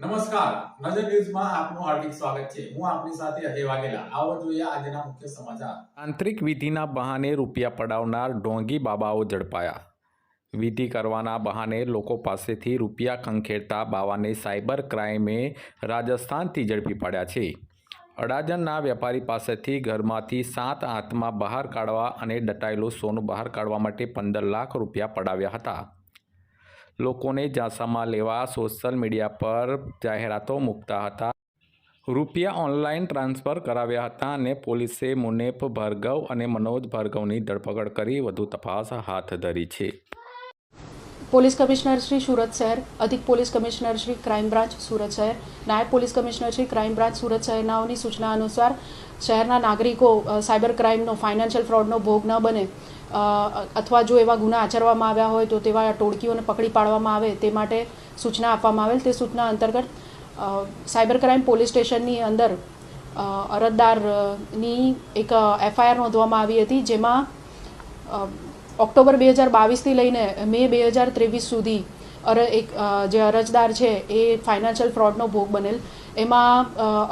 નમસ્કાર. નજર ન્યૂઝમાં આપનું હાર્દિક સ્વાગત છે. હું આપની સાથે અજય વાઘેલા. આવો જોઈએ આજના મુખ્ય સમાચાર. આંતરિક વિધિના બહાને રૂપિયા પડાવનાર ઢોંગી બાબાઓ ઝડપાયા. વિધિ કરવાના બહાને લોકો પાસેથી રૂપિયા ખંખેરતા બાવાને સાયબર ક્રાઇમે રાજસ્થાનથી ઝડપી પાડ્યા છે. અડાજણના વેપારી પાસેથી ઘરમાંથી સાત હાથમાં બહાર કાઢવા અને ડટાયેલું સોનું બહાર કાઢવા માટે પંદર લાખ રૂપિયા પડાવ્યા હતા. લોકોને ઝાંસામાં લેવા સોશિયલ મીડિયા પર જાહેરાતો મૂકતા હતા. રૂપિયા ઓનલાઈન ટ્રાન્સફર કરાવ્યા હતા અને પોલીસે મુનેફ ભાર્ગવ અને મનોજ ભાર્ગવની ધરપકડ કરી વધુ તપાસ હાથ ધરી છે. પોલીસ કમિશનર શ્રી સુરત શહેર, અધિક police commissioner Shri crime branch Surat શહેર, નાયબ police commissioner Shri crime branch Surat શહેરનાઓની સૂચના અનુસાર શહેરના નાગરિકો સાયબર ક્રાઇમનો, ફાઇનાન્શિયલ ફ્રોડનો ભોગ ન બને. અથવા જો એવા ગુના આચરવામાં આવ્યા હોય તો તેવા ટોળકીઓને પકડી પાડવામાં આવે તે માટે સૂચના આપવામાં આવેલ. તે સૂચના અંતર્ગત સાયબર ક્રાઇમ પોલીસ સ્ટેશનની અંદર અરજદારની એક એફઆઈઆર નોંધવામાં આવી હતી જેમાં ઓક્ટોબર બે હજાર બાવીસથી લઈને મે બે હજાર ત્રેવીસ સુધી અર, એક જે અરજદાર છે, એ ફાઇનાન્શિયલ ફ્રોડનો ભોગ બનેલ. એમાં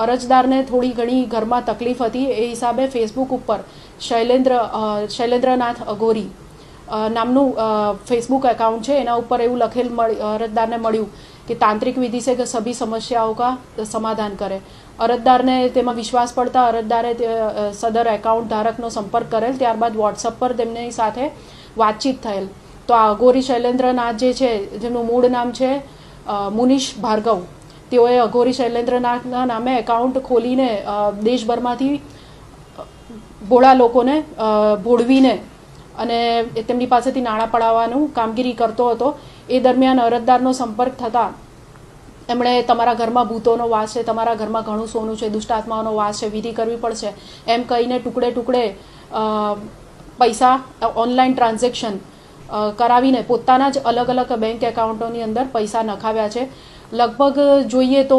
અરજદારને થોડી ઘણી ઘરમાં તકલીફ હતી. એ હિસાબે ફેસબુક ઉપર શૈલેન્દ્ર શૈલેન્દ્રનાથ અઘોરી નામનું ફેસબુક એકાઉન્ટ છે, એના ઉપર એવું લખેલ અરજદારને મળ્યું કે તાંત્રિક વિધિ છે કે સભી સમસ્યાઓ કા સમાધાન કરે. અરજદારને તેમાં વિશ્વાસ પડતા અરજદારે સદર એકાઉન્ટ ધારકનો સંપર્ક કરેલ. ત્યારબાદ વોટ્સઅપ પર તેમની સાથે વાતચીત થયેલ. તો આ અઘોરી શૈલેન્દ્રનાથ જે છે જેમનું મૂળ નામ છે મુનિષ ભાર્ગવ, તેઓએ અઘોરી શૈલેન્દ્રનાથના નામે એકાઉન્ટ ખોલીને દેશભરમાંથી ભોળા લોકોને ભોળવીને અને તેમની પાસેથી નાણાં પડાવવાનું કામગીરી કરતો હતો. એ દરમિયાન અરજદારનો સંપર્ક થતાં એમણે તમારા ઘરમાં ભૂતોનો વાસ છે, તમારા ઘરમાં ઘણું સોનું છે દુષ્ટાત્માઓનો વાસ છે, વિધિ કરવી પડશે. એમ કહીને ટુકડે ટુકડે પૈસા ઓનલાઈન ટ્રાન્ઝેક્શન કરાવીને પોતાના જ અલગ અલગ બેંક એકાઉન્ટોની અંદર પૈસા નખાવ્યા છે. લગભગ જોઈએ તો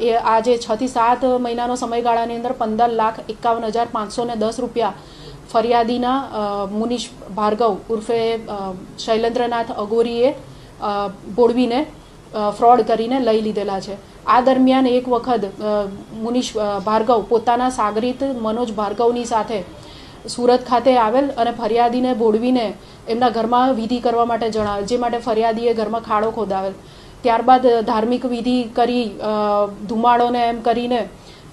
એ આ જે છ થી સાત મહિનાનો સમયગાળાની અંદર પંદર લાખ એકાવન હજાર પાંચસો ને દસ રૂપિયા ફરિયાદીના મુનિશ ભાર્ગવ ઉર્ફે શૈલેન્દ્રનાથ અગોરીએ બોળવીને ફ્રોડ કરીને લઈ લીધેલા છે. આ દરમિયાન એક વખત મુનિશ ભાર્ગવ પોતાના સાગરીત મનોજ ભાર્ગવની સાથે સુરત ખાતે આવેલ અને ફરિયાદીને બોડવીને એમના ઘરમાં વિધિ કરવા માટે જણાવેલ, જે માટે ફરિયાદીએ ઘરમાં ખાડો ખોદાવેલ. ત્યારબાદ ધાર્મિક વિધિ કરી ધુમાડોને એમ કરીને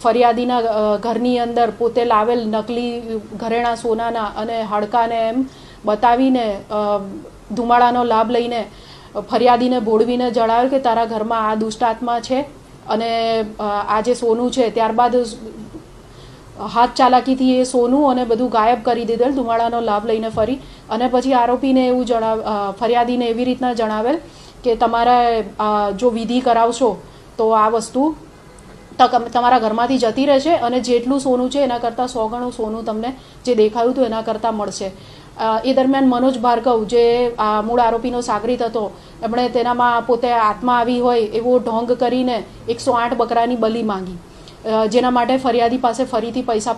ફરિયાદીના ઘરની અંદર પોતે લાવેલ નકલી ઘરેણા સોનાના અને હાડકાને એમ બતાવીને ધુમાડાનો લાભ લઈને ફરિયાદીને બોડવીને જણાવેલ કે તારા ઘરમાં આ દુષ્ટાત્મા છે અને આ જે સોનું છે, ત્યારબાદ હાથ ચાલાકીથી એ સોનું અને બધું ગાયબ કરી દીધેલ, ધુમાડાનો લાભ લઈને ફરી અને પછી આરોપીને એવું જણાવ ફરિયાદીને એવી રીતના જણાવેલ કે તમારે જો વિધિ કરાવશો તો આ વસ્તુ તમારા ઘરમાંથી જતી રહેશે અને જેટલું સોનું છે એના કરતાં સો ગણું સોનું તમને જે દેખાયું હતું એના કરતાં મળશે. એ દરમિયાન મનોજ ભાર્ગવ જે આ મૂળ આરોપીનો સાગરીત હતો, એમણે તેનામાં પોતે આત્મા આવી હોય એવો ઢોંગ કરીને એકસો આઠ બકરાની બલી માંગી. જેના માટે ફરિયાદી પાસે ફરીથી પૈસા